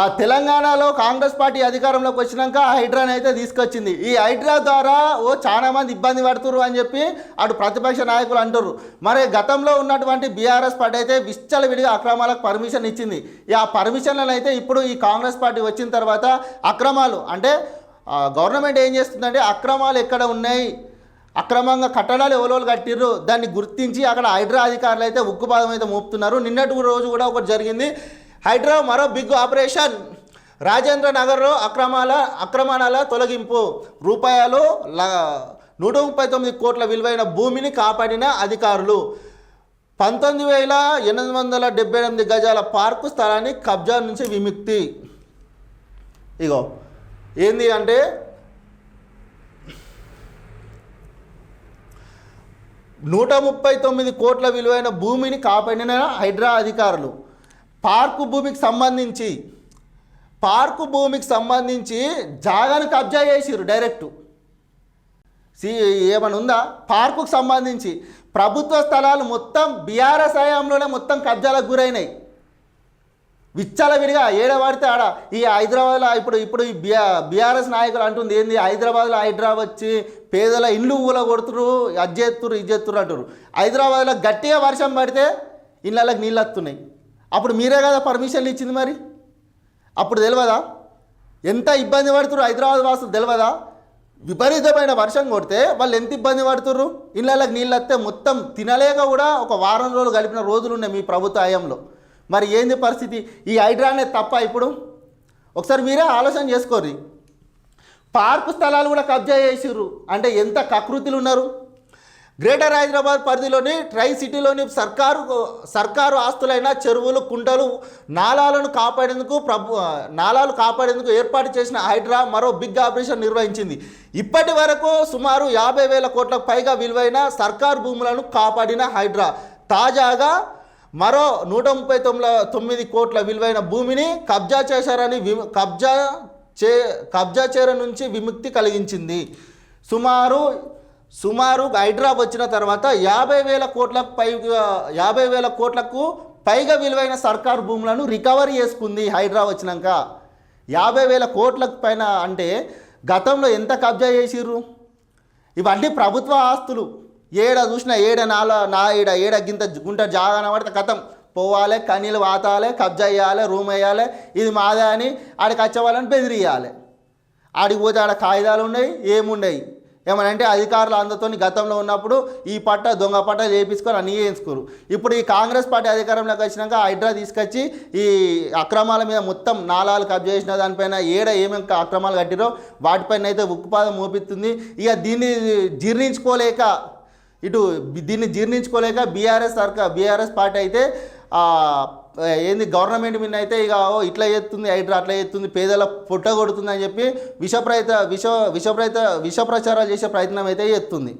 ఆ తెలంగాణలో కాంగ్రెస్ పార్టీ అధికారంలోకి వచ్చినాక హైడ్రాని అయితే తీసుకొచ్చింది. ఈ హైడ్రా ద్వారా ఓ చాలా మంది ఇబ్బంది పడుతురు అని చెప్పి అటు ప్రతిపక్ష నాయకులు అంటున్నారు మరి గతంలో ఉన్నటువంటి బీఆర్ఎస్ పార్టీ అయితే విచ్చలవిడిగా అక్రమాలకు పర్మిషన్ ఇచ్చింది. ఈ ఆ పర్మిషన్లను అయితే ఇప్పుడు ఈ కాంగ్రెస్ పార్టీ వచ్చిన తర్వాత అక్రమాలు అంటే గవర్నమెంట్ ఏం చేస్తుందంటే అక్రమాలు ఎక్కడ ఉన్నాయి? అక్రమంగా కట్టడాలు ఎవరోలు కట్టిర్రు? దాన్ని గుర్తించి అక్కడ హైడ్రా అధికారులు అయితే ఉక్కుపాదం అయితే మోపుతున్నారు. నిన్నటి రోజు కూడా ఒకటి జరిగింది. హైడ్రా మరో బిగ్ ఆపరేషన్. రాజేంద్ర నగర్లో అక్రమాల అక్రమణాల తొలగింపు. రూపాయలు నూట ముప్పై తొమ్మిది కోట్ల విలువైన భూమిని కాపాడిన అధికారులు. పంతొమ్మిది వేల ఎనిమిది వందల డెబ్బై ఎనిమిది గజాల పార్కు స్థలాన్ని కబ్జా నుంచి విముక్తి. ఇగో ఏంది అంటే నూట ముప్పై తొమ్మిది కోట్ల విలువైన భూమిని కాపాడిన హైడ్రా అధికారులు. పార్కు భూమికి సంబంధించి పార్కు భూమికి సంబంధించి జాగాను కబ్జా చేసిరు డైరెక్ట్. సి ఏమని ఉందా? పార్కుకు సంబంధించి ప్రభుత్వ స్థలాలు మొత్తం బీఆర్ఎస్ హయాంలోనే మొత్తం కబ్జాలకు గురైనాయి. విచ్చలవిడిగా విడిగా పడితే ఆడ ఈ హైదరాబాద్లో ఇప్పుడు ఇప్పుడు ఈ బిఆర్ బీఆర్ఎస్ నాయకులు అంటుంది ఏంది? హైదరాబాద్లో హైదరాబాద్ వచ్చి పేదల ఇండ్లు ఊల కొడుతురు అది చేస్తురు అంటారు హైదరాబాద్లో గట్టిగా వర్షం పడితే ఇళ్ళకి నీళ్ళు వస్తున్నాయి అప్పుడు మీరే కదా పర్మిషన్లు ఇచ్చింది మరి? అప్పుడు తెలియదా ఎంత ఇబ్బంది పడుతురు హైదరాబాద్ వాసులు తెలియదా విపరీతమైన వర్షం కొడితే వాళ్ళు ఎంత ఇబ్బంది పడుతుర్రు? ఇళ్ళకి నీళ్ళు వస్తే మొత్తం తినలేక కూడా ఒక వారం రోజులు గడిపిన రోజులు ఉన్నాయి మీ ప్రభుత్వ హయాంలో. మరి ఏంది పరిస్థితి? ఈ హైడ్రా అనేది తప్ప ఇప్పుడు? ఒకసారి మీరే ఆలోచన చేసుకోర్రి. పార్కు స్థలాలు కూడా కబ్జా చేసిర్రు. అంటే ఎంత కకృతులు ఉన్నారు గ్రేటర్ హైదరాబాద్ పరిధిలోని ట్రై సిటీలోని సర్కారు సర్కారు ఆస్తులైన చెరువులు కుంటలు నాలాలను కాపాడేందుకు ప్రభు నాలాలు కాపాడేందుకు ఏర్పాటు చేసిన హైడ్రా మరో బిగ్ ఆపరేషన్ నిర్వహించింది. ఇప్పటి వరకు సుమారు యాభై వేల కోట్లకు పైగా విలువైన సర్కారు భూములను కాపాడిన హైడ్రా. తాజాగా మరో నూట ముప్పై తొమ్మిది తొమ్మిది కోట్ల విలువైన భూమిని కబ్జా చేశారని వి కబ్జా చే కబ్జా చేర నుంచి విముక్తి కలిగించింది. సుమారు సుమారు హైడ్రా వచ్చిన తర్వాత యాభై వేల కోట్లకు పై యాభై వేల కోట్లకు పైగా విలువైన సర్కార్ భూములను రికవరీ చేసుకుంది హైడ్రా వచ్చినాక. యాభై వేల కోట్లకు పైన అంటే గతంలో ఎంత కబ్జా చేసిర్రు? ఇవన్నీ ప్రభుత్వ ఆస్తులు. ఏడ చూసినా ఏడ నాల నా ఏడ ఏడ గింత గుంట జాగాన పడితే గతం పోవాలి కనీలు వాతాలి కబ్జా చేయాలి రూమ్ వేయాలి ఇది మాదే అని ఆడికి వచ్చే వాళ్ళని బెదిరియాలి. ఆడికి పోతే ఆడ కాగితాలు ఉన్నాయి ఏముండయి ఏమనంటే అధికారులు అందరితో గతంలో ఉన్నప్పుడు ఈ పట్ట దొంగ పట్ట చేయించుకొని అన్నీ చేయించుకోరు ఇప్పుడు ఈ కాంగ్రెస్ పార్టీ అధికారంలోకి వచ్చినాక హైడ్రా తీసుకొచ్చి ఈ అక్రమాల మీద మొత్తం నాలాలు కబ్జా చేసిన దానిపైన ఏడ ఏమేమి అక్రమాలు కట్టిరో వాటిపైన అయితే ఉక్కుపాదం మోపిస్తుంది ఇక దీన్ని జీర్ణించుకోలేక ఇటు దీన్ని జీర్ణించుకోలేక బీఆర్ఎస్ సర్కార్ బీఆర్ఎస్ పార్టీ అయితే ఏంది గవర్నమెంట్ మీద అయితే ఇక ఓ ఇట్లా చేస్తుంది హైడ్రా అట్లా చేస్తుంది పేదల పుట్ట కొడుతుంది అని చెప్పి విషప్రయత విష విషప్రయత విష ప్రచారాలు చేసే ప్రయత్నం అయితే చేస్తుంది.